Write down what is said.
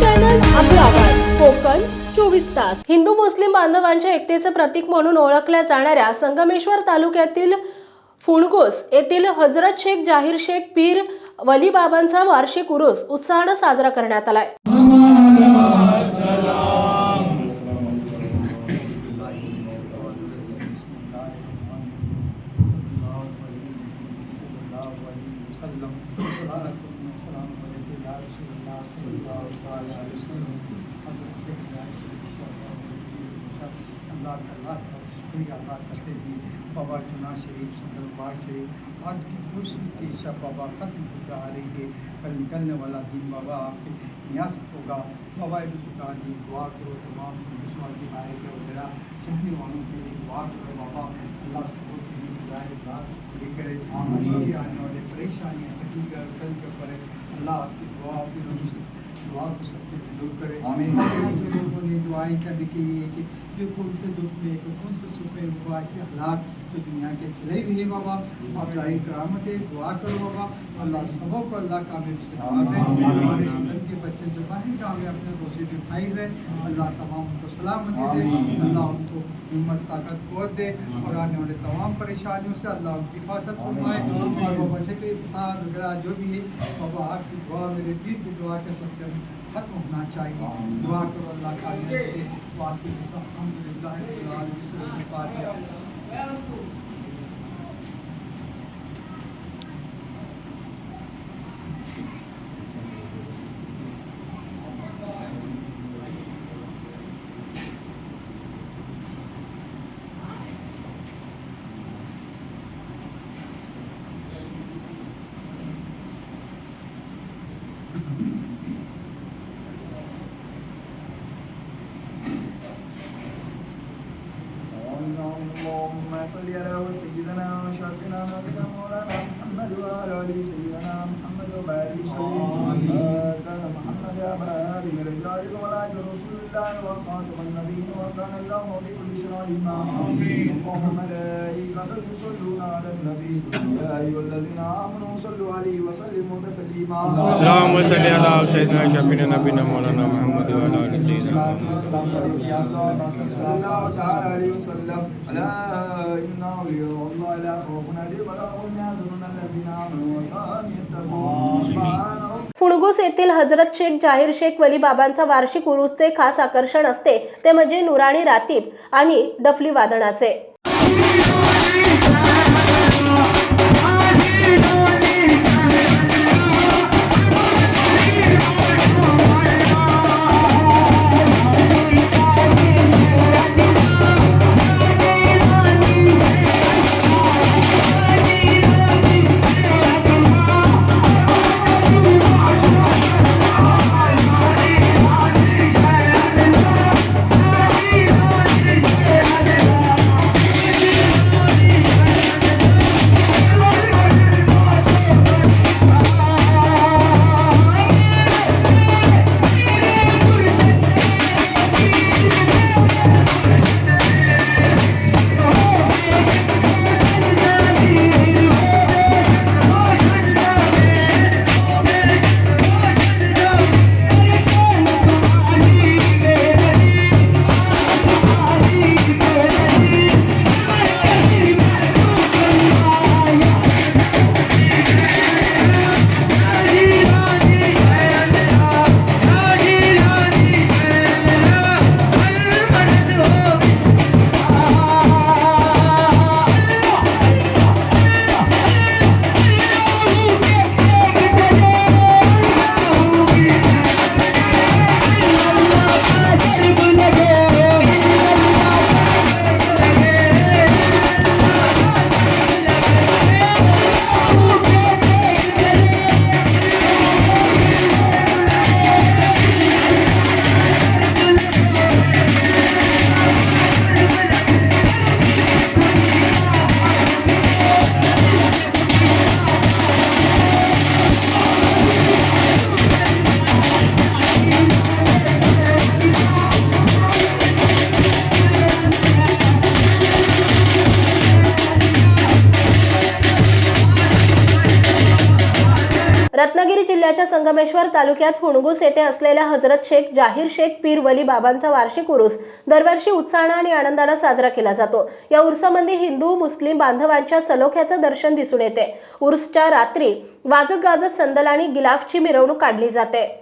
Channel आपला आवाज कोकण चोवीस तास. हिंदू मुस्लिम बांधवांच्या एकतेचे प्रतीक म्हणून ओळखल्या जाणाऱ्या संगमेश्वर तालुक्यातील फुणगोस येथील हजरत शेख जाहीर शेख पीर वलीबाबांचा वार्षिक उरुस उत्साहानं साजरा करण्यात आलाय. السلام علیکم شکریہ ادا کرتے بابا چنا شریف دربار شریف، آج کی دوسری تیسرا بابا ختم ہوتا رہی ہے۔ کل نکلنے والا دن بابا آپ کے نیاست ہوگا۔ بابا بھی دعا کرو تمام चाहने वालों के लिए दुआ करो बाबा अल्लाह सबको दीन हिदायत रात पूरी करे जो भी आने वाले परेशानियाँ तकलीफ कल के ऊपर है अल्लाह आपकी दुआ आपकी दुआ को सबके दूर करे आमीन। دعائیں کرنے کے لیے کہ جو کون سے دکھ میں کہ کون سے سکھ ہے ہوا ایسے حالات تو دنیا کے کھلے بھی ہیں بابا۔ آپ ظاہر کرامت ہے دعا کرو بابا۔ اللہ سبوں کو اللہ کامیاب سے نواز ہے۔ ہمارے سنت کے بچے جو باہر کام اپنے روزے کے فائز ہے اللہ تمام ان کو سلامتی دے۔ اللہ ان کو ہمت طاقت قوت دے۔ اور آنے والے تمام پریشانیوں سے اللہ ان کی حفاظت فرمائے۔ اور وہ بچے کے افطار وغیرہ جو بھی ہے بابا آپ کی دعا میرے پیر کی دعا کے سب ختم ہونا چاہیے۔ دعا کرو اللہ کا۔ अल्लाह कामयाब दे बाकी صل على سيدنا وشرفنا نبينا مولانا محمد وعلى ال سيدنا محمد وبارك وسلم كان محمد يا بارك من رجالك ولا الله وخاتم النبيين وكان الله بكل شيء عليما. اللهم ملائكته يصلون على النبي. يا أيها الذين آمنوا صلوا عليه وسلموا تسليما. اللهم صل على سيدنا شفينا نبينا مولانا محمد وعلى ال سيدنا صلى الله تعالى عليه وسلم. ألا إن أولياء الله لا خوف عليهم ولا هم يحزنون الذين آمنوا وكانوا يتقون. سبحان फुणगुस येथील हजरत शेख जाहीर शेख वली बाबांचा वार्षिक उरूसचे खास आकर्षण असते. ते म्हणजे नुराणी रातीब आणि डफली वादनाचे. संगमेश्वर तालुक्यात हुणगुस येथे असलेल्या हजरत शेख जाहीर शेख पीर वली बाबांचा वार्षिक उरूस दरवर्षी उत्साहानं आणि आनंदानं साजरा केला जातो. या उर्सामध्ये हिंदू मुस्लिम बांधवांच्या सलोख्याचं दर्शन दिसून येते. उर्सच्या रात्री वाजत गाजत संदल आणि गिलाफची मिरवणूक काढली जाते.